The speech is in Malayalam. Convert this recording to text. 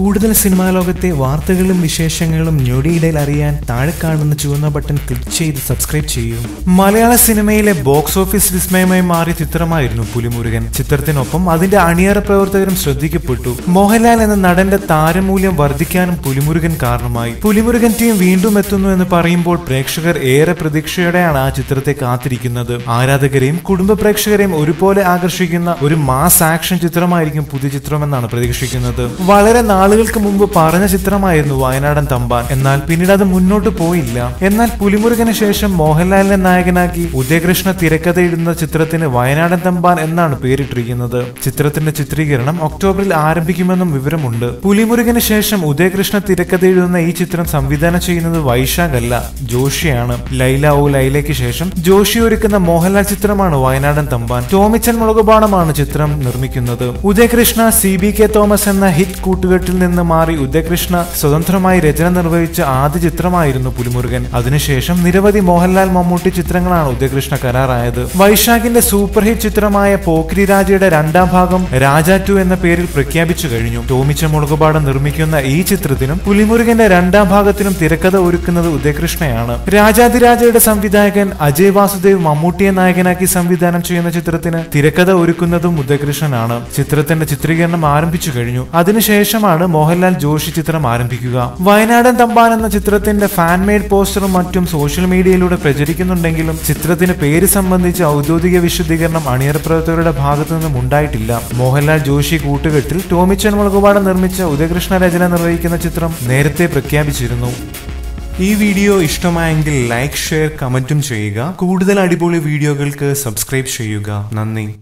കൂടുതൽ സിനിമാ ലോകത്തെ വാർത്തകളും വിശേഷങ്ങളും ഞൊടിയിടയിൽ അറിയാൻ താഴെ കാണുന്ന ചുവന്ന ബട്ടൺ ക്ലിക്ക് ചെയ്ത് സബ്സ്ക്രൈബ് ചെയ്യൂ. മലയാള സിനിമയിലെ ബോക്സ് ഓഫീസ് വിസ്മയമായി മാറിയ ചിത്രമായിരുന്നു പുലിമുരുകൻ. ചിത്രത്തിനൊപ്പം അതിന്റെ അണിയറ പ്രവർത്തകരും ശ്രദ്ധിക്കപ്പെട്ടു. മോഹൻലാൽ എന്ന നടന്റെ താരമൂല്യം വർദ്ധിക്കാനും പുലിമുരുകൻ കാരണമായി. പുലിമുരുകൻ ടീം വീണ്ടും എത്തുന്നു എന്ന് പറയുമ്പോൾ പ്രേക്ഷകർ ഏറെ പ്രതീക്ഷയോടെയാണ് ആ ചിത്രത്തെ കാത്തിരിക്കുന്നത്. ആരാധകരെയും കുടുംബ പ്രേക്ഷകരെയും ഒരുപോലെ ആകർഷിക്കുന്ന ഒരു മാസ് ആക്ഷൻ ചിത്രമായിരിക്കും പുതിയ ചിത്രമെന്നാണ് പ്രതീക്ഷിക്കുന്നത്. വളരെ നാളുകൾക്ക് മുമ്പ് പറഞ്ഞ ചിത്രമായിരുന്നു വയനാടൻ തമ്പാൻ. എന്നാൽ പിന്നീട് അത് മുന്നോട്ട് പോയില്ല. എന്നാൽ പുലിമുരുകന് ശേഷം മോഹൻലാലിനെ നായകനാക്കി ഉദയകൃഷ്ണ തിരക്കഥയിടുന്ന ചിത്രത്തിന് വയനാടൻ തമ്പാൻ എന്നാണ് പേരിട്ടിരിക്കുന്നത്. ചിത്രത്തിന്റെ ചിത്രീകരണം ഒക്ടോബറിൽ ആരംഭിക്കുമെന്നും വിവരമുണ്ട്. പുലിമുരുകന് ശേഷം ഉദയകൃഷ്ണ തിരക്കഥയിടുന്ന ഈ ചിത്രം സംവിധാനം ചെയ്യുന്നത് വൈശാഖ് അല്ല ജോഷിയാണ്. ലൈല ഓ ലൈലയ്ക്ക് ശേഷം ജോഷി ഒരുക്കുന്ന മോഹൻലാൽ ചിത്രമാണ് വയനാടൻ തമ്പാൻ. ടോമിച്ചൻ മുളകുപാണമാണ് ചിത്രം നിർമ്മിക്കുന്നത്. Udayakrishna C B K Thomas എന്ന ഹിറ്റ് കൂട്ടുകെട്ടിൽ നിന്ന് മാറി ഉദയകൃഷ്ണ സ്വതന്ത്രമായി രചന നിർവഹിച്ച ആദ്യ ചിത്രമായിരുന്നു പുലിമുരുകൻ. അതിനുശേഷം നിരവധി മോഹൻലാൽ മമ്മൂട്ടി ചിത്രങ്ങളാണ് ഉദയകൃഷ്ണ കരാറായത്. വൈശാഖിന്റെ സൂപ്പർ ഹിറ്റ് ചിത്രമായ പോക്കിരി രാജയുടെ രണ്ടാം ഭാഗം രാജ ടു എന്ന പേരിൽ പ്രഖ്യാപിച്ചു കഴിഞ്ഞു. ടോമിച്ച മുളകുപാടം നിർമ്മിക്കുന്ന ഈ ചിത്രത്തിനും പുലിമുരുകന്റെ രണ്ടാം ഭാഗത്തിനും തിരക്കഥ ഒരുക്കുന്നത് ഉദയകൃഷ്ണയാണ്. രാജാതിരാജയുടെ സംവിധായകൻ അജയ് വാസുദേവ് മമ്മൂട്ടിയെ നായകനാക്കി സംവിധാനം ചെയ്യുന്ന ചിത്രത്തിന് തിരക്കഥ ഒരുക്കുന്നതും ഉദയകൃഷ്ണനാണ്. ചിത്രത്തിന്റെ ചിത്രീകരണം ആരംഭിച്ചു കഴിഞ്ഞു. അതിനുശേഷമാണ് മോഹൻലാൽ ജോഷി ചിത്രം ആരംഭിക്കുക. വയനാടൻ തമ്പാൻ എന്ന ചിത്രത്തിന്റെ ഫാൻ മെയ്ഡ് പോസ്റ്ററും മറ്റും സോഷ്യൽ മീഡിയയിലൂടെ പ്രചരിക്കുന്നുണ്ടെങ്കിലും ചിത്രത്തിന് പേര് സംബന്ധിച്ച് ഔദ്യോഗിക വിശദീകരണം അണിയറ പ്രവർത്തകരുടെ ഭാഗത്തു നിന്നും ഉണ്ടായിട്ടില്ല. മോഹൻലാൽ ജോഷി കൂട്ടുകെട്ടിൽ ടോമിച്ചൻ മുളകുപാട് നിർമ്മിച്ച ഉദയകൃഷ്ണ രചന നിർവഹിക്കുന്ന ചിത്രം നേരത്തെ പ്രഖ്യാപിച്ചിരുന്നു. ഈ വീഡിയോ ഇഷ്ടമായെങ്കിൽ ലൈക്ക് ഷെയർ കമന്റും ചെയ്യുക. കൂടുതൽ അടിപൊളി വീഡിയോകൾക്ക് സബ്സ്ക്രൈബ് ചെയ്യുക. നന്ദി.